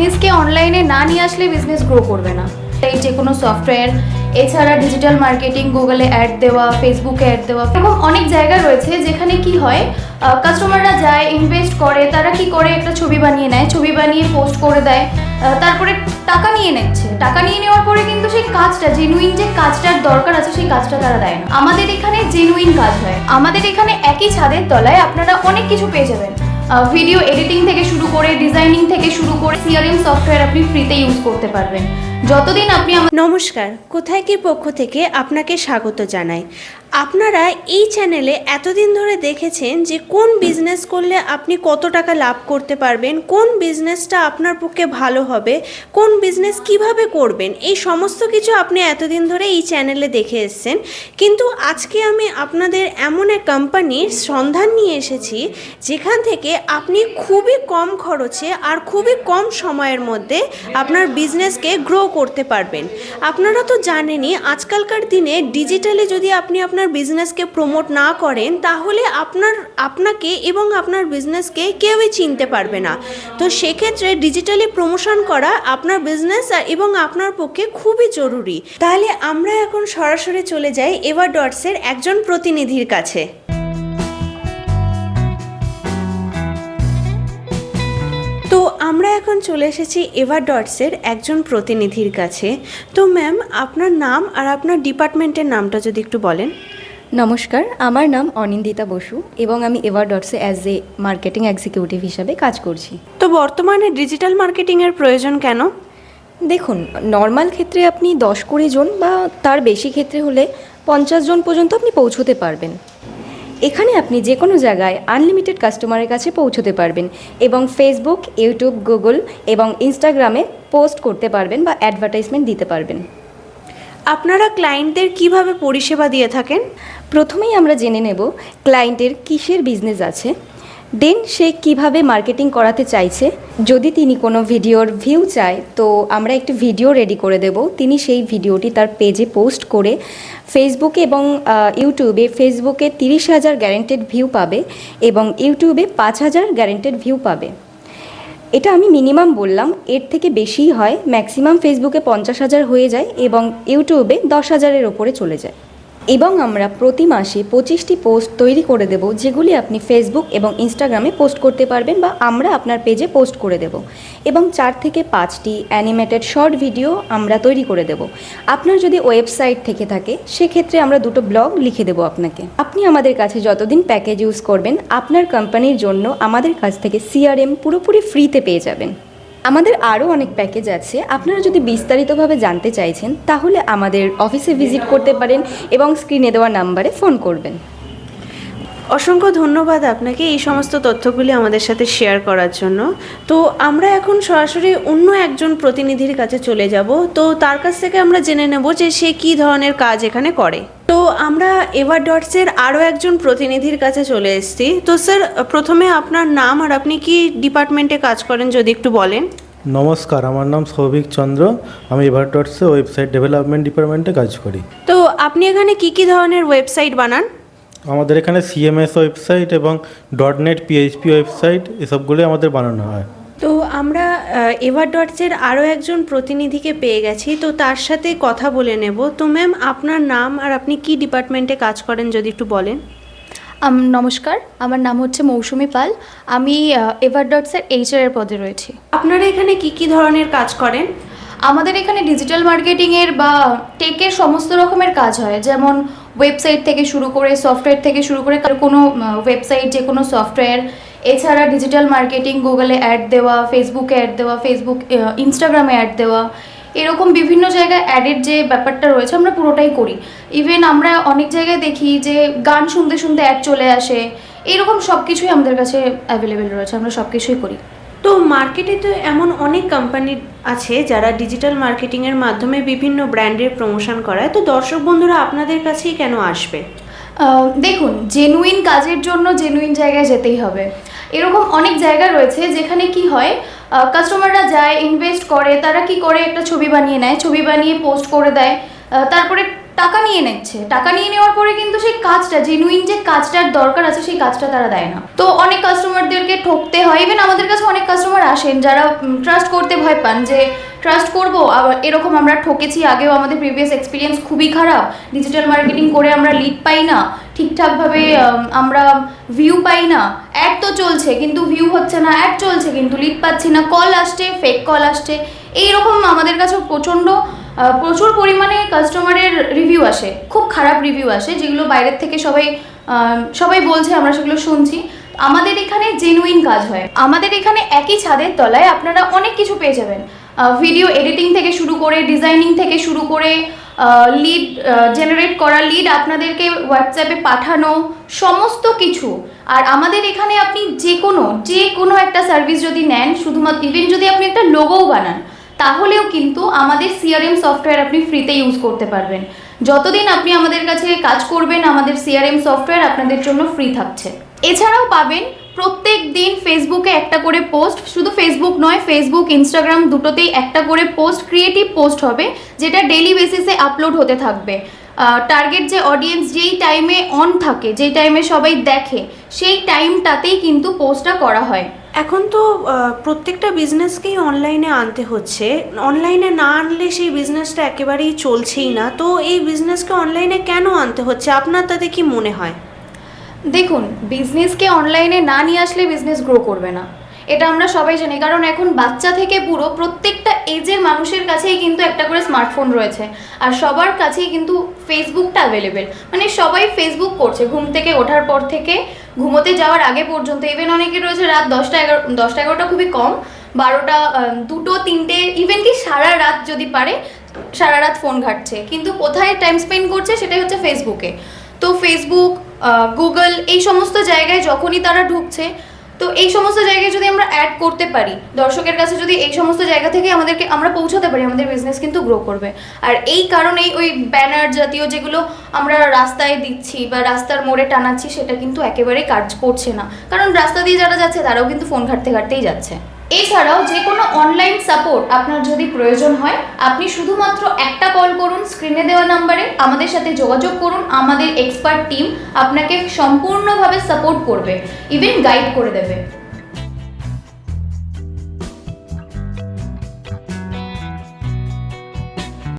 বিজনেসকে অনলাইনে না নিয়ে আসলে বিজনেস গ্রো করবে না। এই যে কোনো সফটওয়্যার এছাড়া ডিজিটাল মার্কেটিং গুগলে অ্যাড দেওয়া ফেসবুকে অ্যাড দেওয়া এবং অনেক জায়গা রয়েছে যেখানে কি হয় কাস্টমাররা যায় ইনভেস্ট করে, তারা কি করে? একটা ছবি বানিয়ে নেয়, ছবি বানিয়ে পোস্ট করে দেয় তারপরে টাকা নিয়ে নিচ্ছে। টাকা নিয়ে নেওয়ার পরে কিন্তু সেই কাজটা জেনুইন যে কাজটার দরকার আছে, সেই কাজটা তারা দেয় না। আমাদের এখানে জেনুইন কাজ হয়। আমাদের এখানে একই ছাদের তলায় আপনারা অনেক কিছু পেয়ে যাবেন। ভিডিও এডিটিং থেকে শুরু করে ডিজাইনিং শুরু করে সিআরএম সফটওয়্যার আপনি ফ্রিতে ইউজ করতে পারবেন। যতদিন আপনি নমস্কার, কোথায় কি পক্ষ থেকে আপনাকে স্বাগত জানাই। আপনারা এই চ্যানেলে এতদিন ধরে দেখেছেন যে কোন বিজনেস করলে আপনি কত টাকা লাভ করতে পারবেন, কোন বিজনেসটা আপনার পক্ষে ভালো হবে, কোন বিজনেস কীভাবে করবেন, এই সমস্ত কিছু আপনি এতদিন ধরে এই চ্যানেলে দেখে এসেছেন। কিন্তু আজকে আমি আপনাদের এমন এক কোম্পানির সন্ধান নিয়ে এসেছি, যেখান থেকে আপনি খুবই কম খরচে আর খুবই কম সময়ের মধ্যে আপনার বিজনেসকে গ্রো করতে পারবেন। আপনারা তো জানেনই, আজকালকার দিনে ডিজিটালি যদি আপনি আপনার বিজনেসকে প্রমোট না করেন, তাহলে আপনার, আপনাকে এবং আপনার বিজনেসকে কেউই চিনতে পারবে না। তো সেক্ষেত্রে ডিজিটালি প্রমোশন করা আপনার বিজনেস এবং আপনার পক্ষে খুবই জরুরি। তাহলে আমরা এখন সরাসরি চলে যাই এভার ডটসের একজন প্রতিনিধির কাছে। এখন চলে এসেছি এভার ডটসের একজন প্রতিনিধির কাছে। তো ম্যাম আপনার নাম আর আপনার ডিপার্টমেন্টের নামটা যদি একটু বলেন। নমস্কার আমার নাম অনিন্দিতা বসু এবং আমি এভার ডটসে অ্যাজ এ মার্কেটিং এক্সিকিউটিভ হিসাবে কাজ করছি। তো বর্তমানে ডিজিটাল মার্কেটিংয়ের প্রয়োজন কেন? দেখুন নর্মাল ক্ষেত্রে আপনি দশ কুড়ি জন বা তার বেশি ক্ষেত্রে হলে পঞ্চাশ জন পর্যন্ত আপনি পৌঁছতে পারবেন। এখানে আপনি যে কোনো জায়গায় আনলিমিটেড কাস্টমারের কাছে পৌঁছতে পারবেন এবং ফেসবুক ইউটিউব গুগল এবং ইনস্টাগ্রামে পোস্ট করতে পারবেন বা অ্যাডভার্টাইজমেন্ট দিতে পারবেন। আপনারা ক্লায়েন্টদের কীভাবে পরিষেবা দিয়ে থাকেন? প্রথমেই আমরা জেনে নেব ক্লায়েন্টের কিসের বিজনেস আছে। দেন সে কীভাবে মার্কেটিং করাতে চাইছে? যদি তিনি কোনো ভিডিওর ভিউ চায়, তো আমরা একটি ভিডিও রেডি করে দেব। তিনি সেই ভিডিওটি তার পেজে পোস্ট করে ফেসবুকে এবং ইউটিউবে ফেসবুকে তিরিশ হাজার গ্যারেন্টেড ভিউ পাবে এবং ইউটিউবে পাঁচ হাজার গ্যারেন্টেড ভিউ পাবে। এটা আমি মিনিমাম বললাম, এর থেকে বেশিই হয়। ম্যাক্সিমাম ফেসবুকে পঞ্চাশ হাজার হয়ে যায় এবং ইউটিউবে দশ হাজারের ওপরে চলে যায়। এবং আমরা প্রতি মাসে পঁচিশটি পোস্ট তৈরি করে দেব, যেগুলি আপনি ফেসবুক এবং ইনস্টাগ্রামে পোস্ট করতে পারবেন বা আমরা আপনার পেজে পোস্ট করে দেব। এবং চার থেকে পাঁচটি অ্যানিমেটেড শর্ট ভিডিও আমরা তৈরি করে দেব। আপনার যদি ওয়েবসাইট থেকে থাকে, সেক্ষেত্রে আমরা দুটো ব্লগ লিখে দেব আপনাকে। আপনি আমাদের কাছে যতদিন প্যাকেজ ইউজ করবেন, আপনার কোম্পানির জন্য আমাদের কাছ থেকে সিআরএম পুরোপুরি ফ্রিতে পেয়ে যাবেন। আমাদের আরও অনেক প্যাকেজ আছে। আপনারা যদি বিস্তারিতভাবে জানতে চাইছেন, তাহলে আমাদের অফিসে ভিজিট করতে পারেন এবং স্ক্রিনে দেওয়া নাম্বারে ফোন করবেন। অসংখ্য ধন্যবাদ আপনাকে এই সমস্ত তথ্যগুলি আমাদের সাথে শেয়ার করার জন্য। তো আমরা এখন সরাসরি অন্য একজন প্রতিনিধির কাছে চলে যাব। তো তার কাছ থেকে আমরা জেনে নেব যে সে কী ধরনের কাজ এখানে করে। আমরা এভার ডটসের আরও একজন প্রতিনিধির কাছে চলে এসেছি। তো স্যার প্রথমে আপনার নাম আর আপনি কি ডিপার্টমেন্টে কাজ করেন যদি একটু বলেন? নমস্কার আমার নাম সৌভিক চন্দ্র। আমি এভারটসে ওয়েবসাইট ডেভেলপমেন্ট ডিপার্টমেন্টে কাজ করি। তো আপনি এখানে কি কি ধরনের ওয়েবসাইট বানান? আমাদের এখানে সিএমএস ওয়েবসাইট এবং ডট নেট পিএইচপি ওয়েবসাইট এসবগুলোই আমাদের বানানো হয়। আমরা এভার ডটসের আরও একজন প্রতিনিধিকে পেয়ে গেছি তো তার সাথে কথা বলে নেব। তো ম্যাম আপনার নাম আর আপনি কি ডিপার্টমেন্টে কাজ করেন যদি একটু বলেন? নমস্কার আমার নাম হচ্ছে মৌসুমি পাল। আমি এভার ডটসের এইচআর এর পদে রয়েছি। আপনারা এখানে কি কি ধরনের কাজ করেন? আমাদের এখানে ডিজিটাল মার্কেটিংয়ের বা টেকের সমস্ত রকমের কাজ হয় যেমন ওয়েবসাইট থেকে শুরু করে সফটওয়্যার থেকে শুরু করে কারও কোনো ওয়েবসাইট যে কোনো সফটওয়্যার এছাড়া ডিজিটাল মার্কেটিং গুগলে অ্যাড দেওয়া ফেসবুকে অ্যাড দেওয়া ফেসবুক ইনস্টাগ্রামে অ্যাড দেওয়া, এরকম বিভিন্ন জায়গায় অ্যাডের যে ব্যাপারটা রয়েছে আমরা পুরোটাই করি। ইভেন আমরা অনেক জায়গায় দেখি যে গান শুনতে শুনতে অ্যাড চলে আসে, এরকম সব কিছুই আমাদের কাছে অ্যাভেলেবেল রয়েছে, আমরা সব কিছুই করি। তো মার্কেটে তো এমন অনেক কোম্পানি আছে যারা ডিজিটাল মার্কেটিংয়ের মাধ্যমে বিভিন্ন ব্র্যান্ডের প্রমোশন করায়, তো দর্শক বন্ধুরা আপনাদের কাছেই কেন আসবে? দেখুন জেনুইন কাজের জন্য জেনুইন জায়গায় যেতেই হবে। এরকম অনেক জায়গা রয়েছে যেখানে কি হয় কাস্টমাররা যায় ইনভেস্ট করে, তারা কি করে, একটা ছবি বানিয়ে নেয়, ছবি বানিয়ে পোস্ট করে দেয় তারপরে টাকা নিয়ে নিচ্ছে। টাকা নিয়ে নেওয়ার পরে কিন্তু সেই কাজটা জেনুইন যে কাজটার দরকার আছে, সেই কাজটা তারা দেয় না। তো অনেক কাস্টমারদেরকে ঠকতে হয়। ইভেন আমাদের কাছে অনেক কাস্টমার আসেন যারা ট্রাস্ট করতে ভয় পান যে ট্রাস্ট করব, আবার এরকম আমরা ঠকেছি, আগেও আমাদের প্রিভিয়াস এক্সপিরিয়েন্স খুবই খারাপ। ডিজিটাল মার্কেটিং করে আমরা লিড পাই না, ঠিকঠাকভাবে আমরা ভিউ পাই না। অ্যাড তো চলছে, কিন্তু ভিউ হচ্ছে না অ্যাড চলছে, কিন্তু লিড পাচ্ছি না কল আসছে ফেক কল আসছে। এইরকম আমাদের কাছে প্রচণ্ড প্রচুর পরিমাণে কাস্টমারের রিভিউ আসে, খুব খারাপ রিভিউ আসে, যেগুলো বাইরের থেকে সবাই সবাই বলছে, আমরা সেগুলো শুনছি। আমাদের এখানে জেনুইন কাজ হয়। আমাদের এখানে একই ছাদের তলায় আপনারা অনেক কিছু পেয়ে যাবেন। ভিডিও এডিটিং থেকে শুরু করে ডিজাইনিং থেকে শুরু করে লিড জেনারেট করা লিড আপনাদেরকে হোয়াটসঅ্যাপে পাঠানো সমস্ত কিছু। আর আমাদের এখানে আপনি যে কোনো যে কোনো একটা সার্ভিস যদি নেন, শুধুমাত্র ইভেন যদি আপনি একটা লোগোও বানান, তাহলেও কিন্তু আমাদের সিআরএম সফটওয়্যার আপনি ফ্রিতে ইউজ করতে পারবেন। যতদিন আপনি আমাদের কাছে কাজ করবেন, আমাদের সিআরএম সফটওয়্যার আপনাদের জন্য ফ্রি থাকছে। এছাড়াও পাবেন প্রত্যেক দিন ফেসবুকে একটা করে পোস্ট শুধু ফেসবুক নয় ফেসবুক ইনস্টাগ্রাম দুটোতেই একটা করে পোস্ট ক্রিয়েটিভ পোস্ট হবে, যেটা ডেলি বেসিসে আপলোড হতে থাকবে। টার্গেট যে অডিয়েন্স যেই টাইমে অন থাকে, যেই টাইমে সবাই দেখে, সেই টাইমটাতেই কিন্তু পোস্টটা করা হয়। এখন তো প্রত্যেকটা বিজনেসকেই অনলাইনে আনতে হচ্ছে। অনলাইনে না আনলে সেই বিজনেসটা একেবারেই চলছেই না। তো এই বিজনেসকে অনলাইনে কেন আনতে হচ্ছে? আপনার তাতে কি মনে হয়? দেখুন বিজনেসকে অনলাইনে না নিয়ে আসলে বিজনেস গ্রো করবে না। এটা আমরা সবাই জানি। কারণ এখন বাচ্চা থেকে পুরো প্রত্যেকটা এজের মানুষের কাছেই কিন্তু একটা করে স্মার্টফোন রয়েছে। আর সবার কাছেই কিন্তু ফেসবুকটা অ্যাভেলেবেল মানে সবাই ফেসবুক করছে। ঘুম থেকে ওঠার পর থেকে, ঘুমোতে যাওয়ার আগে পর্যন্ত ইভেন অনেকে রয়েছে রাত দশটা এগারো, দশটা এগারোটা খুবই কম, বারোটা দুটো, তিনটে ইভেন কি সারা রাত যদি পারে, সারা রাত ফোন ঘাটছে। কিন্তু কোথায় টাইম স্পেন্ড করছে সেটাই হচ্ছে ফেসবুকে তো ফেসবুক গুগল এই সমস্ত জায়গায় যখনই তারা ঢুকছে তো এই সমস্ত জায়গায় যদি আমরা অ্যাড করতে পারি, দর্শকের কাছে যদি এই সমস্ত জায়গা থেকে আমাদেরকে আমরা পৌঁছাতে পারি, আমাদের বিজনেস কিন্তু গ্রো করবে। আর এই কারণেই ওই ব্যানার জাতীয় যেগুলো আমরা রাস্তায় দিচ্ছি বা রাস্তার মোড়ে টানাচ্ছি, সেটা কিন্তু একেবারে কাজ করছে না। কারণ রাস্তা দিয়ে যারা যাচ্ছে, তারাও কিন্তু ফোন ঘাটতে ঘাটতেই যাচ্ছে। এছাড়াও যে কোনো অনলাইন সাপোর্ট আপনার যদি প্রয়োজন হয়, আপনি শুধুমাত্র একটা কল করুন স্ক্রিনে দেওয়া নাম্বারে আমাদের সাথে যোগাযোগ করুন, আমাদের এক্সপার্ট টিম আপনাকে সম্পূর্ণভাবে সাপোর্ট করবে ইভেন গাইড করে দেবে।